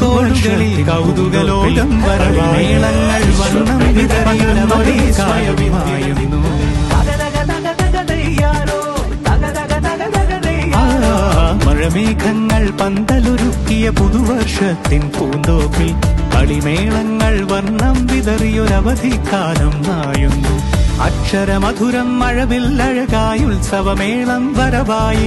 പൂന്തോടുകളിൽ കൗതുക ലോകം വരവേളങ്ങൾ വണ്ണം വിതറിയുന്നു മഴമേഘങ്ങൾ പന്തലൊരുക്കിയ പുതുവർഷത്തിൻ പൂന്തോപ്പിൽ കളിമേളങ്ങൾ വർണം വിതറിയൊരവധിക്കാലം നായുന്നു. അക്ഷരമധുരം മഴവില്ലഴകായി അഴകായുത്സവമേളം വരവായി.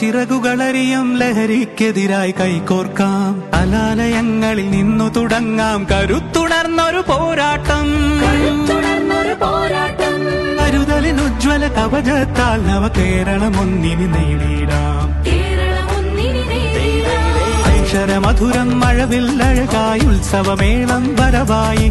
ചിറകുകളറിയും ലഹരിക്കെതിരായി കൈകോർക്കാം. അലാലയങ്ങളിൽ നിന്നു തുടങ്ങാം. കരുത്തുണർന്നൊരു പോരാട്ടം. കരുതലിനുജ്വല കവചത്താൽ നവ കേരളം ഒന്നിനി നേടിയിടാം. അക്ഷരമധുരം മഴവിൽ അഴകായി ഉത്സവമേളം വരവായി.